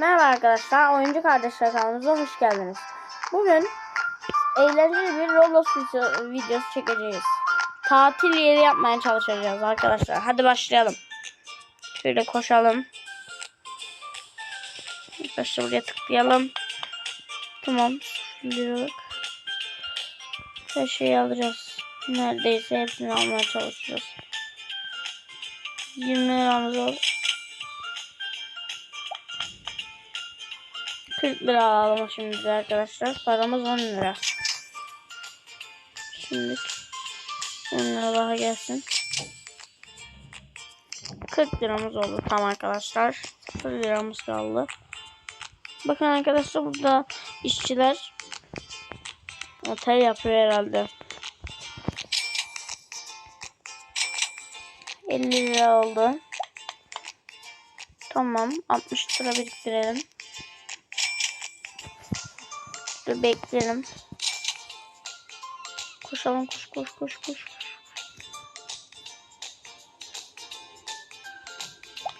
Merhaba arkadaşlar, Oyuncu Kardeşler kanalımıza hoş geldiniz. Bugün eğlenceli bir Roblox video- videosu çekeceğiz. Tatil yeri yapmaya çalışacağız arkadaşlar. Hadi başlayalım. Şöyle koşalım. Arkadaşlar buraya tıklayalım. Tamam. Liralık. Her şeyi alacağız. Neredeyse hepsini almaya çalışacağız. 20 liramız oldu. 40 lira alalım şimdi de arkadaşlar. Paramız 10 lira. Şimdi 10 lira daha gelsin. 40 liramız oldu tam arkadaşlar. 0 liramız kaldı. Bakın arkadaşlar burada işçiler otel yapıyor herhalde. 50 lira oldu. Tamam 60 lira biriktirelim. Dur bekleyelim. Koşalım koş koş koş koş.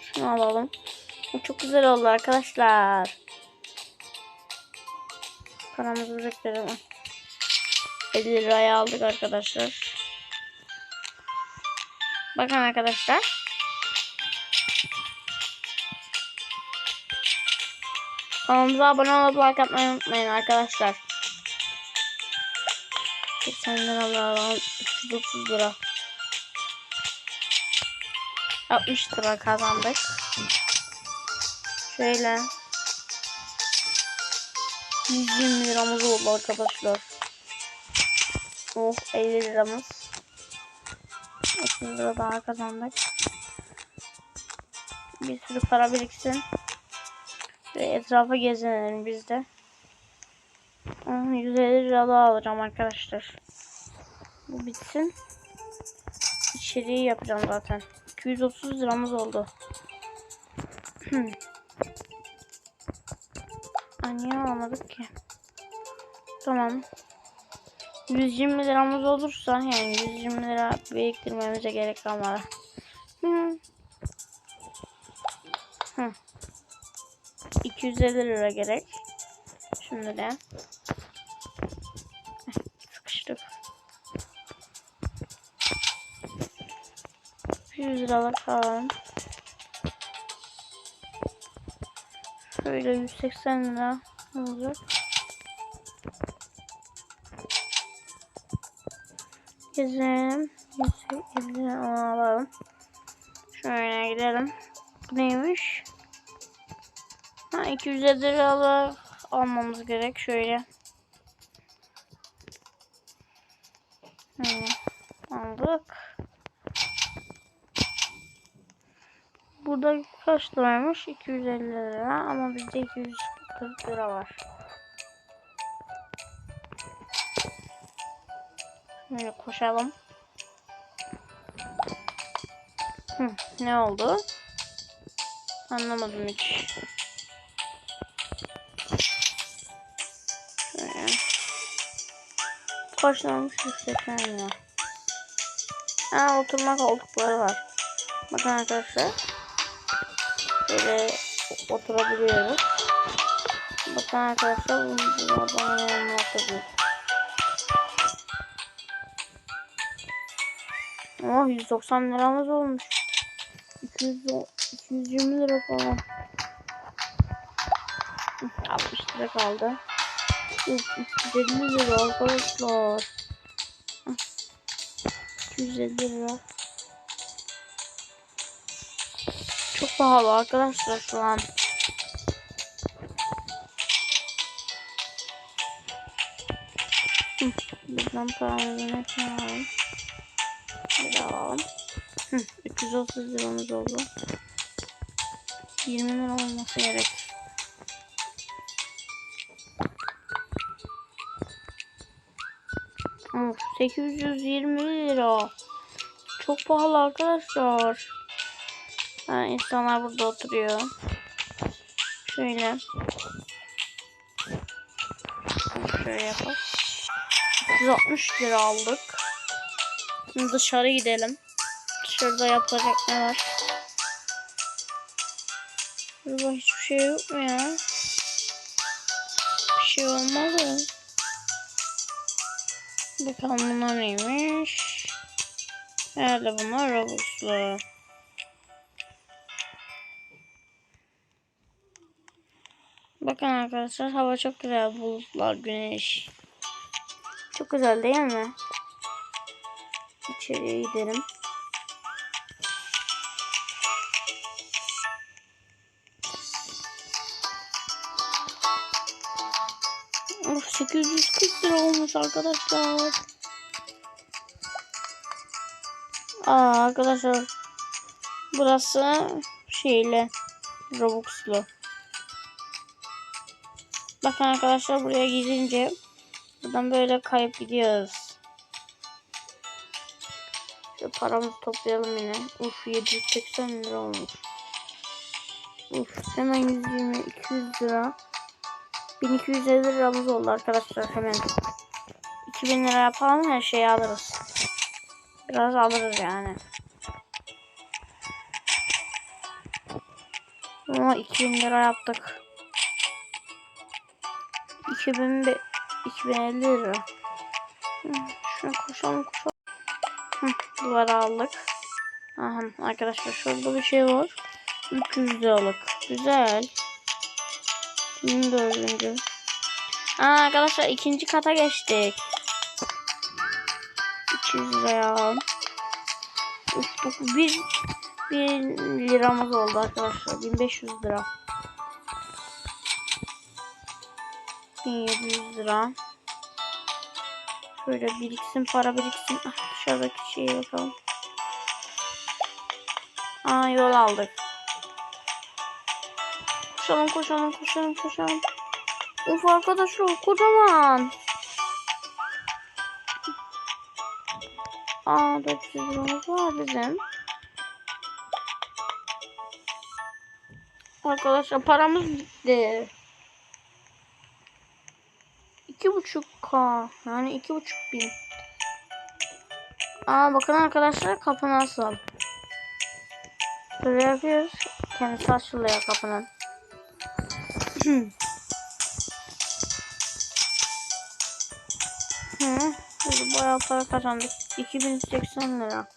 Şunu alalım. Bu Çok güzel oldu arkadaşlar. Paramızı biriktirelim. 50 liraya aldık arkadaşlar. Bakın arkadaşlar. Kanalımıza abone olup like atmayı unutmayın arkadaşlar. 80 lira alalım. 330 lira. 60 lira kazandık. Şöyle. 120 liramız oldu arkadaşlar. Oh 50 liramız. 30 lira daha kazandık. Bir sürü para biriksin. Etrafa gezinelim biz de. Aa, 150 lira alacağım arkadaşlar. Bu bitsin. İçeriği yapacağım zaten. 230 liramız oldu. Niye alamadık ki? Tamam. 120 liramız olursa yani 120 lira biriktirmemize gerek kalmadı. Hı. Hı. 250 lira gerek. Şimdi de. Sıkıştık. 100 liralık alalım. Şöyle 180 lira olacak. Gezelim. 150 lira onu alalım. Şöyle gidelim. Neymiş? Ha 250 liralık almamız gerek şöyle. Hmm, aldık. Burada kaç liraymış? 250 lira ama bizde 240 lira var. Şimdi koşalım. Hı, ne oldu? Anlamadım hiç. 180 lira. Ha oturma koltukları var. Bakın arkadaşlar. Böyle oturabiliyoruz. Bakın arkadaşlar bunu adamın yanına oturuyor. Oh 190 liramız olmuş. 200, 220 lira falan. Hı, 60 lira kaldı. Uf, 250 lira arkadaşlar. Hı, 250 lira. Çok pahalı arkadaşlar şu an. Buradan alalım. Bir alalım. Hı, 330 liramız oldu. 20 lira olması gerek. 820 lira. Çok pahalı arkadaşlar. Ha, insanlar burada oturuyor. Şöyle. Şöyle yapalım. 360 lira aldık. Şimdi dışarı gidelim. Dışarıda yapacak ne var? Burada hiçbir şey yok mu ya? Bir şey olmadı. Bakalım bunlar neymiş? Herhalde bunlar Robux'lu. Bakın arkadaşlar hava çok güzel. Bulutlar, güneş. Çok güzel değil mi? İçeriye gidelim. Of 840 lira olmuş arkadaşlar. Aa arkadaşlar burası şeyle Robux'lu. Bakın arkadaşlar buraya gidince buradan böyle kayıp gidiyoruz. Şu paramızı toplayalım yine. Uf 780 lira olmuş. Uf hemen 120 200 lira. 1250 liramız oldu arkadaşlar hemen. 2000 lira yapalım her şeyi alırız. Biraz alırız yani. Ama 2000 lira yaptık. 2000 be- 2050 lira. Hı, Şuna koşalım koşalım. Hı, duvara aldık. Aha, arkadaşlar şurada bir şey var. 300 liralık. Güzel. Şimdi dördüncü. Aa, arkadaşlar ikinci kata geçtik. 200 liraya. Uf, bu bir, bir liramız oldu arkadaşlar. 1500 lira. 1700 lira. Şöyle biriksin para biriksin. Ah, dışarıdaki şeye bakalım. Aa yol aldık. Koşalım koşalım koşalım koşalım. Uf arkadaşlar kocaman. Aa 400 liramız var bizim. Arkadaşlar paramız bitti. İki buçuk k yani iki buçuk bin. Aa bakın arkadaşlar kapı nasıl? Böyle yapıyoruz. Kendisi açılıyor kapının. Hı, biz bayağı para kazandık. 2080 lira.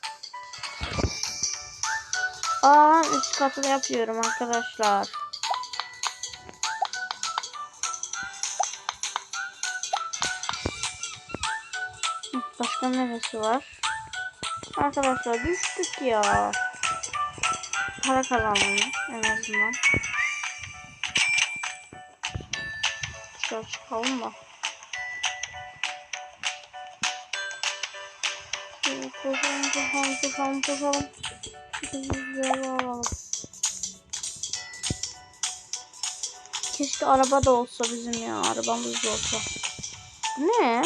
Aa üst katı yapıyorum arkadaşlar. Başka neresi var? Arkadaşlar düştük ya. Para kazandım en azından. Dışarı çıkalım mı? Koşalım koşalım koşalım koşalım. Böyle alalım. Keşke araba da olsa bizim ya. Arabamız da olsa. Ne?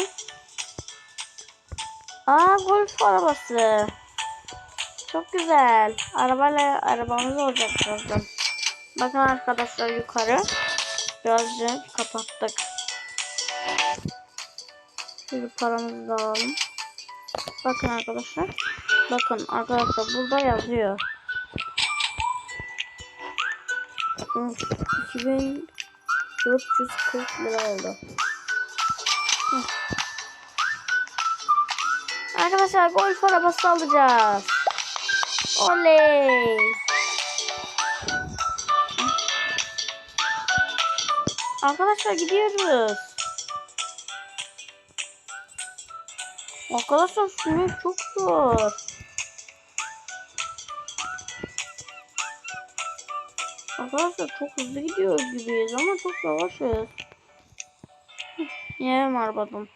Aa golf arabası. Çok güzel. Arabayla arabamız olacak birazdan. Bakın arkadaşlar yukarı. Birazcık kapattık. Şimdi paramızı da alalım. Bakın arkadaşlar. Bakın arkadaşlar burada yazıyor. Hı, 2440 lira oldu. Arkadaşlar golf arabası alacağız. Oley. Arkadaşlar gidiyoruz. Arkadaşlar sürmek çok zor. Arkadaşlar çok hızlı gidiyoruz gibiyiz ama çok yavaşız. Yerim arabadan.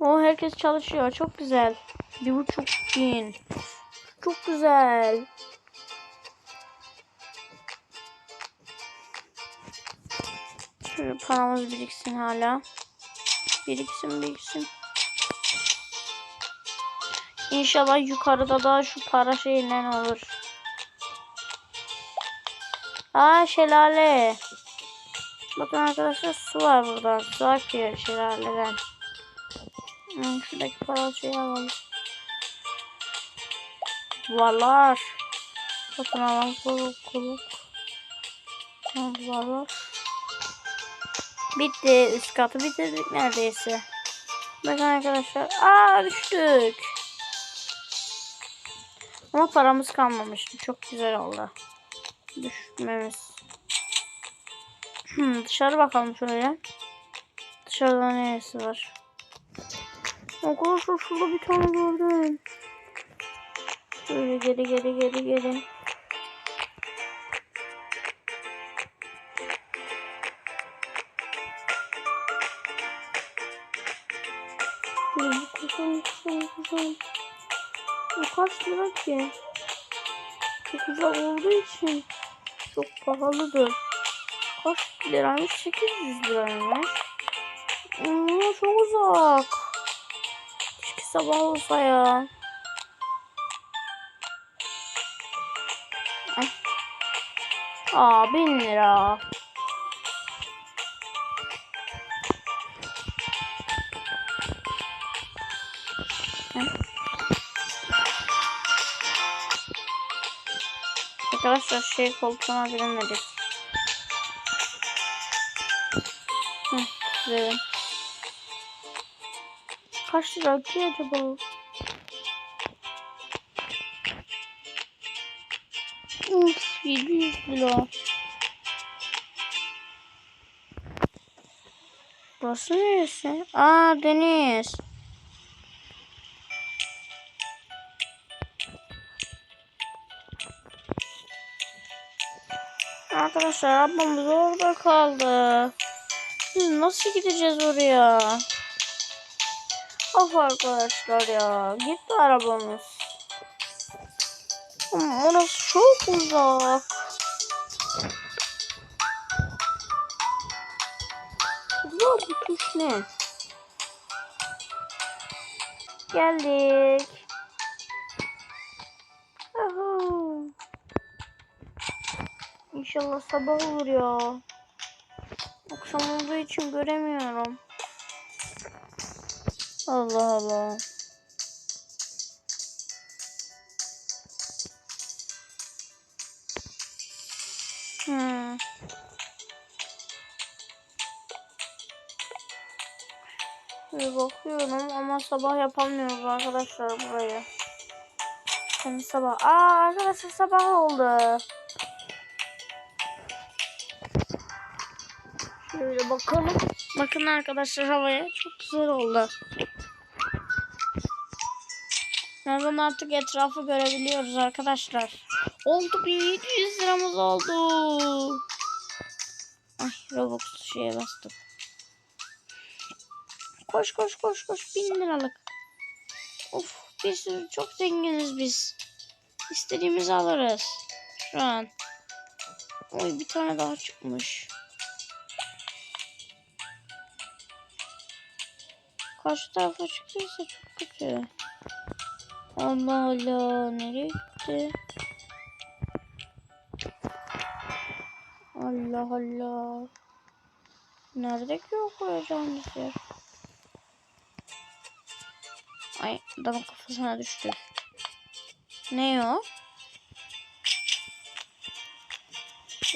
O herkes çalışıyor. Çok güzel. Bir buçuk bin. Çok güzel. Şöyle paramız biriksin hala. Biriksin biriksin. İnşallah yukarıda da şu para şeyinden olur. Aa şelale. Bakın arkadaşlar su var burada. Su akıyor şelaleden. Hmm, şuradaki para şeyi alalım. Duvarlar. Satın alan kuluk kuluk. Var var. Bitti. Üst katı bitirdik neredeyse. Bakın arkadaşlar. Aa düştük. Ama paramız kalmamıştı. Çok güzel oldu. Düşmemiz. Hmm, dışarı bakalım şöyle. Dışarıda neresi var? Arkadaşlar şurada bir tane gördüm. Şöyle geri geri geri geri. Koşalım koşalım koşalım. Bu kaç lira ki? Çok uzak olduğu için çok pahalıdır. Kaç liraymış? 800 liraymış. Hmm, çok uzak. Keşke sabah olsa ya. Ay. Aa 1000 lira. Arkadaşlar şey koltuğuna binemedik. Hı, güzel. Kaç lira ki acaba? Uf 700 lira. Burası neresi? Aa deniz. Arkadaşlar arabamız orada kaldı. Biz nasıl gideceğiz oraya? Of arkadaşlar ya. Gitti arabamız. Ama orası çok uzak. Burada bu tuş ne? Geldik. İnşallah sabah olur ya. Akşam olduğu için göremiyorum. Allah Allah. Hmm. Bir bakıyorum ama sabah yapamıyoruz arkadaşlar burayı. Şimdi sabah. Aa arkadaşlar sabah oldu. Şöyle bakalım. Bakın arkadaşlar havaya çok güzel oldu. Nereden artık etrafı görebiliyoruz arkadaşlar. Oldu 1700 liramız oldu. Ay Robux şeye bastık. Koş koş koş koş bin liralık. Of bir sürü çok zenginiz biz. İstediğimizi alırız. Şu an. Oy bir tane daha çıkmış. Karşı tarafa çıktıysa çok kötü. Allah Allah nereye gitti? Allah Allah. Nerede ki o koyacağımız yer? Ay adamın kafasına düştü. Ne o?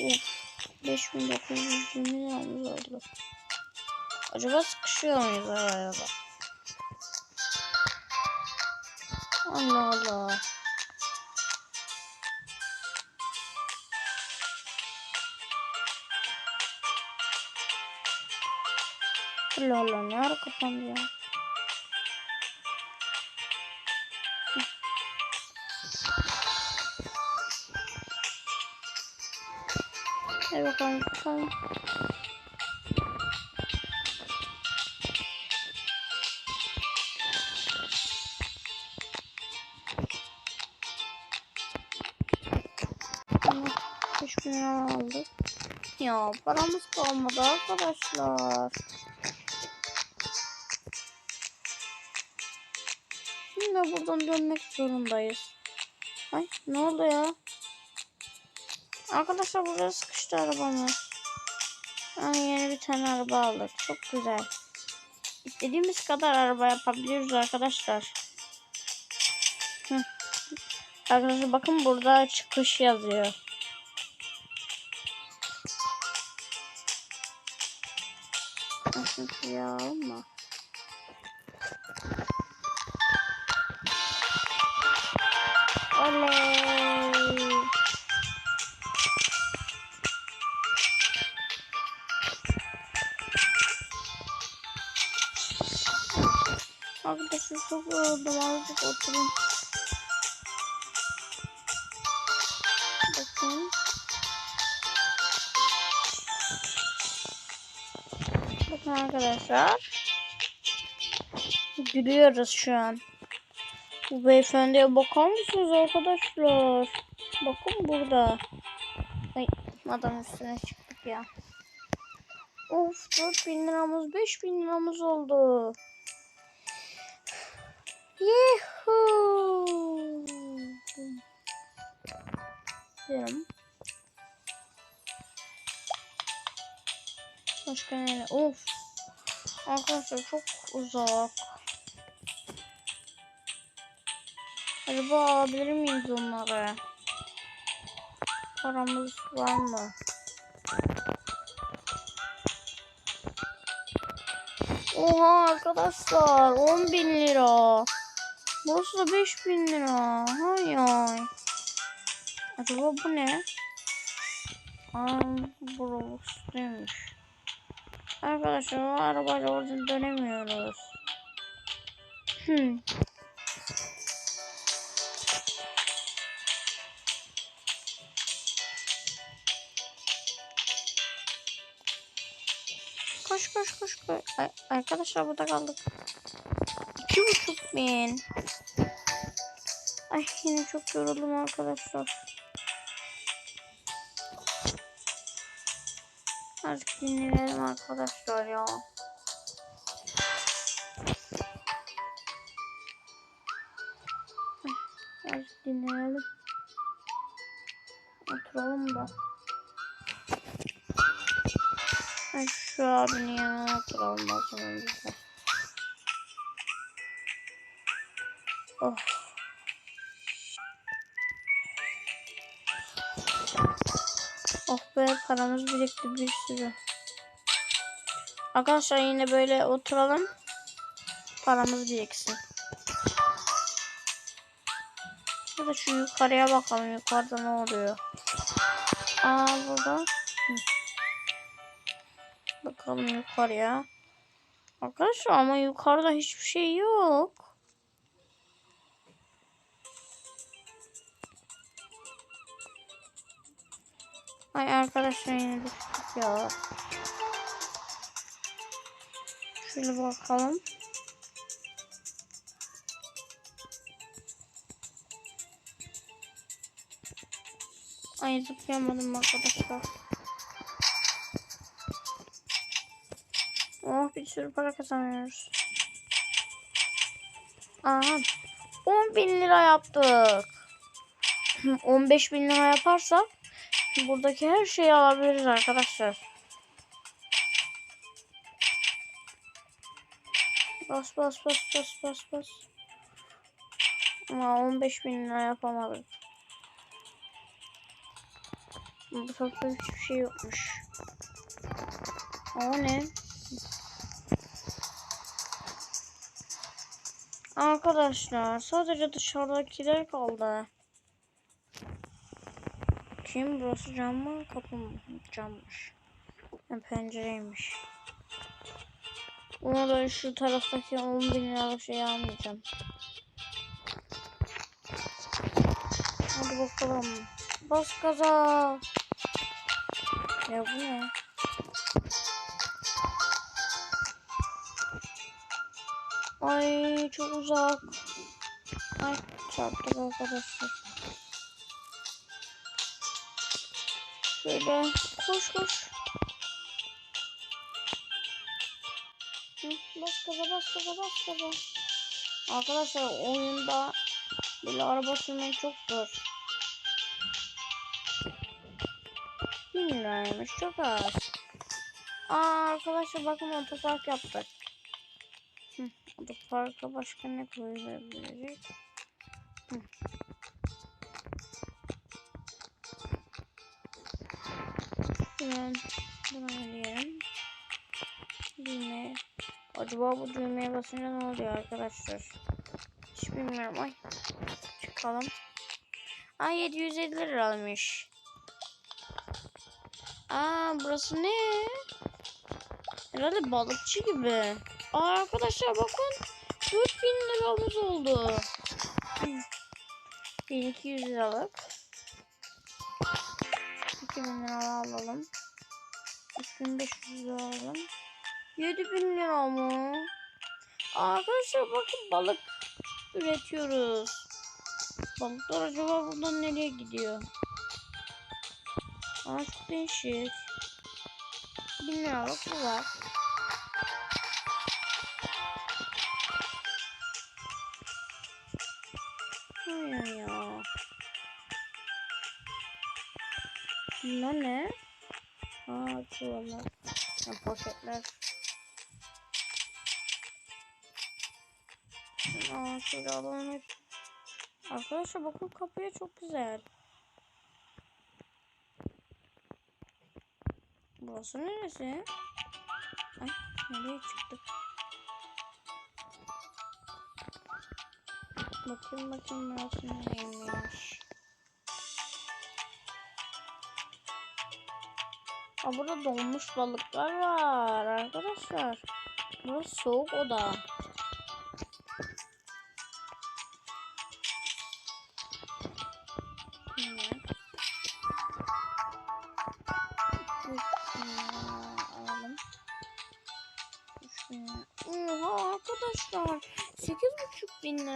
Of. 5920 liramız oldu. Acaba sıkışıyor muyuz arada? Allah Allah. Allah Allah ne ara kapandı ya? Hadi bakalım bakalım. Ya paramız kalmadı arkadaşlar. Şimdi buradan dönmek zorundayız. Ay ne oldu ya? Arkadaşlar burada sıkıştı arabamız. Yani yeni bir tane araba aldık. Çok güzel. İstediğimiz kadar araba yapabiliyoruz arkadaşlar. Arkadaşlar bakın burada çıkış yazıyor. Oley. Arkadaşlar çok yoruldum. Azıcık oturayım. Bakın. Bakın arkadaşlar. Gülüyoruz şu an. Bu beyefendiye bakar mısınız arkadaşlar? Bakın burada. Ay adam üstüne çıktık ya. Of 4000 liramız 5000 liramız oldu. Yuhuu. Gidelim. Başka nereye? Of. Arkadaşlar çok uzak. Acaba alabilir miyiz onları? Paramız var mı? Oha arkadaşlar 10 bin lira. Burası da 5 bin lira. Hay hay. Acaba bu ne? Aa, burası neymiş? Arkadaşlar o arabayla oradan dönemiyoruz. Hmm. Koş koş koş koş. Ay, arkadaşlar burada kaldık. İki buçuk bin. Ay yine çok yoruldum arkadaşlar. Artık dinleyelim arkadaşlar ya. Azıcık dinleyelim. Oturalım da. Şu abinin yanına oturalım o. Oh. Oh be paramız birikti bir sürü. Arkadaşlar yine böyle oturalım. Paramız biriksin. Ya da şu yukarıya bakalım. Yukarıda ne oluyor? Aa burada. Hı. Bakalım yukarıya. Arkadaşlar ama yukarıda hiçbir şey yok. Ay arkadaşlar yine düştük ya. Şöyle bakalım. Ay zıplayamadım arkadaşlar. Bir sürü para kazanıyoruz. Aha. 10 bin lira yaptık. 15 bin lira yaparsak buradaki her şeyi alabiliriz arkadaşlar. Bas bas bas bas bas bas. Ama 15 bin lira yapamadık. Bu tarafta hiçbir şey yokmuş. O ne? Arkadaşlar sadece dışarıdakiler kaldı. Kim burası cam mı kapı mı? Cammış. Ha, pencereymiş. Ona da şu taraftaki 10 bin liralık şeyi almayacağım. Hadi bakalım. Bas gaza. Ya bu ne? Çok uzak. Ay çarptık arkadaşlar. Şöyle koş koş. Bas gaza bas gaza bas gaza. Arkadaşlar oyunda böyle araba sürmek çok zor. Liraymış çok az. Aa arkadaşlar bakın otopark yaptık. Parka başka ne koyulabilir? Ben bunu diyelim. Düğme. Acaba bu düğmeye basınca ne oluyor arkadaşlar? Hiç bilmiyorum. Ay. Çıkalım. Ay 750 liralmış. Aa burası ne? Herhalde balıkçı gibi. Aa, arkadaşlar bakın. 4000 liramız oldu. 1200 liralık. 2000 lira alalım. 3500 lira alalım. 7000 lira mı? Arkadaşlar bakın balık üretiyoruz. Balıklar acaba buradan nereye gidiyor? Aa çok değişik. 1000 liralık bu var. Hayır ya. Bunlar ne? Aa çuvallar. Ha, poşetler. Aa şöyle alalım hep. Arkadaşlar bakın kapıya çok güzel. Burası neresi? Ay nereye çıktık? Bakayım bakayım burası nereymiş. Aa, burada donmuş balıklar var arkadaşlar. Burası soğuk oda.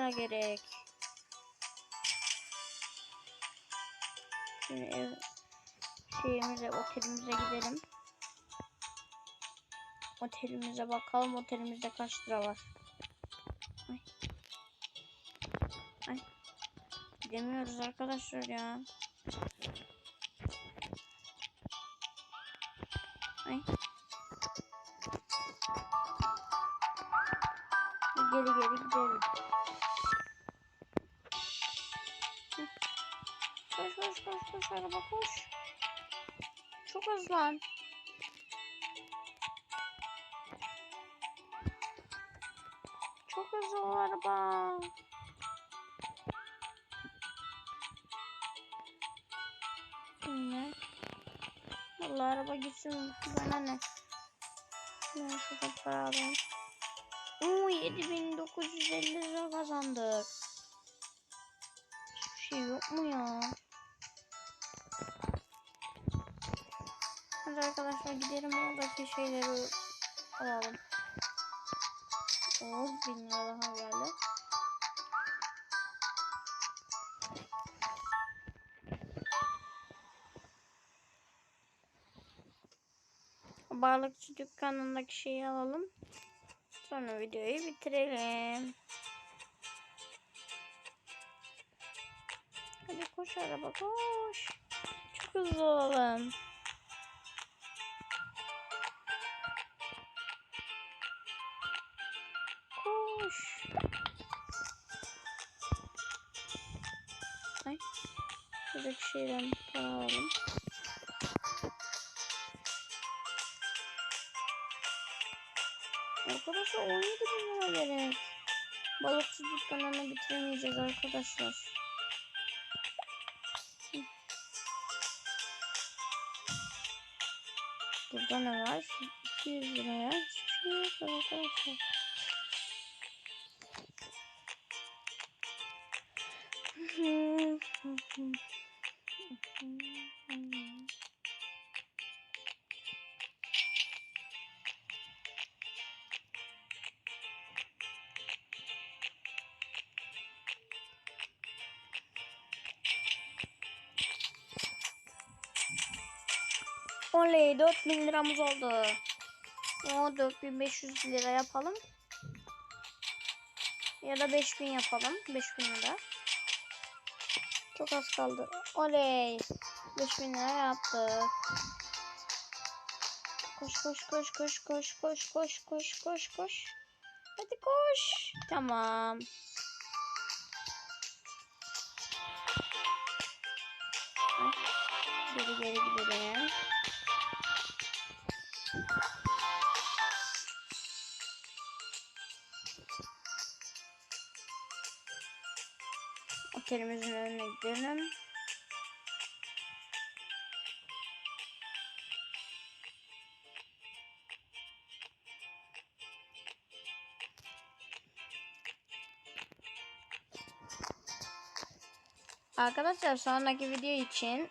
Lira gerek. Şimdi ev şeyimize otelimize gidelim. Otelimize bakalım. Otelimizde kaç lira var? Ay. Ay. Gidemiyoruz arkadaşlar ya. Ay. Geri geri gidelim. Koş koş koş koş araba koş. Çok hızlan. Çok hızlı o araba. Yine. Vallahi araba gitsin bana ne. Ben şurada para alayım. Oo 7950 lira kazandık. Hiçbir şey yok mu ya? Hadi arkadaşlar gidelim oradaki şeyleri alalım. Oo 1000 lira daha geldi. Balıkçı dükkanındaki şeyi alalım. Sonra videoyu bitirelim. Hadi koş araba koş. Çok hızlı olalım. Şeyden para alalım. Arkadaşlar 17 bin lira gerek. Balıkçı dükkanını bitiremeyeceğiz arkadaşlar. Burada ne var? 200 liraya hiçbir arkadaşlar. Oley 4000 liramız oldu. O 4500 lira yapalım. Ya da 5000 yapalım. 5000 lira. Çok az kaldı. Oley. 5000 lira yaptık. Koş koş koş koş koş koş koş koş koş koş. Hadi koş. Tamam. Geri geri gidelim. Heykelimizin önüne gidelim. Arkadaşlar sonraki video için